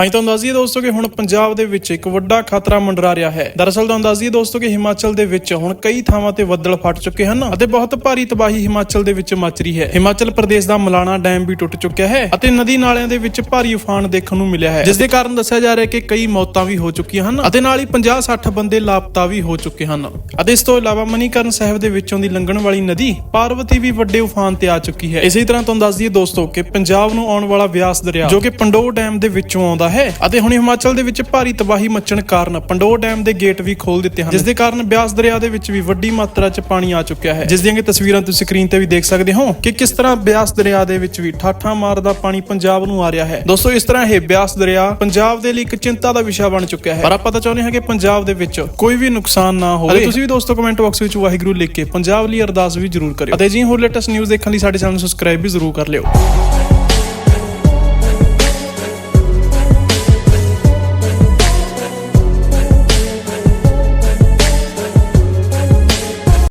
ਹਾਂਜੀ ਤੁਹਾਨੂੰ ਦੱਸ ਦਈਏ ਦੋਸਤੋ ਕਿ ਹੁਣ ਪੰਜਾਬ ਦੇ ਵਿੱਚ ਇੱਕ ਵੱਡਾ ਖਤਰਾ ਮੰਡਰਾ ਰਿਹਾ ਹੈ। ਦਰਅਸਲ ਤੁਹਾਨੂੰ ਦੱਸ ਦਈਏ ਦੋਸਤੋ ਕਿ ਹਿਮਾਚਲ ਦੇ ਵਿੱਚ ਹੁਣ ਕਈ ਥਾਵਾਂ ਤੇ ਬੱਦਲ ਫਟ ਚੁੱਕੇ ਹਨ ਅਤੇ ਬਹੁਤ ਭਾਰੀ ਤਬਾਹੀ ਹਿਮਾਚਲ ਦੇ ਵਿੱਚ ਮਚ ਰਹੀ ਹੈ। ਹਿਮਾਚਲ ਪ੍ਰਦੇਸ਼ ਦਾ ਮਲਾਣਾ ਡੈਮ ਵੀ ਟੁੱਟ ਚੁੱਕਿਆ ਹੈ ਅਤੇ ਨਦੀ ਨਾਲਿਆਂ ਦੇ ਵਿੱਚ ਭਾਰੀ ਉਫਾਨ ਦੇਖਣ ਨੂੰ ਮਿਲਿਆ ਹੈ। ਜਿਸ ਦੇ ਕਾਰਨ ਦੱਸਿਆ ਜਾ ਰਿਹਾ ਹੈ ਕਿ ਕਈ ਮੌਤਾਂ ਵੀ ਹੋ ਚੁੱਕੀਆਂ ਹਨ ਅਤੇ ਨਾਲ ਹੀ 50-60 ਬੰਦੇ ਲਾਪਤਾ ਵੀ ਹੋ ਚੁੱਕੇ ਹਨ। ਅਤੇ ਇਸ ਤੋਂ ਇਲਾਵਾ ਮਨੀਕਰਨ ਸਾਹਿਬ ਦੇ ਵਿੱਚੋਂ ਦੀ ਲੰਘਣ ਵਾਲੀ ਨਦੀ ਪਾਰਵਤੀ ਵੀ ਵੱਡੇ ਉਫਾਨ ਤੇ ਆ ਚੁੱਕੀ ਹੈ। ਇਸੇ ਤਰ੍ਹਾਂ ਤੁਹਾਨੂੰ ਦੱਸ ਦਈਏ ਦੋਸਤੋ ਕਿ ਪੰਜਾਬ ਨੂੰ ਆਉਣ ਵਾਲਾ ਵਿਆਸ ਦਰਿਆ ਜੋ ਕਿ ਪੰਡੋਰ ਡੈਮ ਦੇ ਵਿੱਚੋਂ ਆਉਂਦਾ ਹੈ ਅਤੇ ਹੁਣ ਹਿਮਾਚਲ ਦੇ ਵਿੱਚ ਭਾਰੀ ਤਬਾਹੀ ਮੱਚਣ ਕਾਰਨ ਪੰਡੋਰ ਡੈਮ ਦੇ ਗੇਟ ਵੀ ਖੋਲ ਦਿੱਤੇ ਹਨ। ਜਿਸ ਦੇ ਕਾਰਨ ਬਿਆਸ ਦਰਿਆ ਦੇ ਵਿੱਚ ਵੀ ਵੱਡੀ ਮਾਤਰਾ 'ਚ ਪਾਣੀ ਆ ਚੁੱਕਿਆ ਹੈ। ਜਿਸ ਦੀਆਂ ਕਿ ਤਸਵੀਰਾਂ ਤੁਸੀਂ ਸਕਰੀਨ ਤੇ ਵੀ ਦੇਖ ਸਕਦੇ ਹੋ ਕਿ ਕਿਸ ਤਰ੍ਹਾਂ ਬਿਆਸ ਦਰਿਆ ਦੇ ਵਿੱਚ ਵੀ ਠਾਠਾਂ ਮਾਰਦਾ ਪਾਣੀ ਪੰਜਾਬ ਨੂੰ ਆ ਰਿਹਾ ਹੈ। ਦੋਸਤੋ ਇਸ ਤਰ੍ਹਾਂ ਇਹ ਬਿਆਸ ਦਰਿਆ ਪੰਜਾਬ ਦੇ ਲਈ ਇੱਕ ਚਿੰਤਾ ਦਾ ਵਿਸ਼ਾ ਬਣ ਚੁੱਕਿਆ ਹੈ। ਪਰ ਆਪਾਂ ਤਾਂ ਚਾਹੁੰਦੇ ਹਾਂ ਕਿ ਪੰਜਾਬ ਦੇ ਵਿੱਚ ਕੋਈ ਵੀ ਨੁਕਸਾਨ ਨਾ ਹੋਵੇ। ਤੁਸੀਂ ਵੀ ਦੋਸਤੋ ਕਮੈਂਟ ਬਾਕਸ ਵਿੱਚ ਵਾਹਿਗੁਰੂ ਲਿਖ ਕੇ ਪੰਜਾਬ ਲਈ ਅਰਦਾਸ ਵੀ ਜ਼ਰੂਰ ਕਰਿਓ। ਅਤੇ ਜੀ ਹੋਰ ਲੇਟੈਸਟ ਨਿਊਜ਼ ਦੇਖਣ ਲਈ ਸਾਡੇ ਚੈਨਲ ਨੂੰ ਸਬਸਕ੍ਰਾਈਬ ਵੀ ਜ਼ਰੂਰ ਕਰ ਲਿਓ।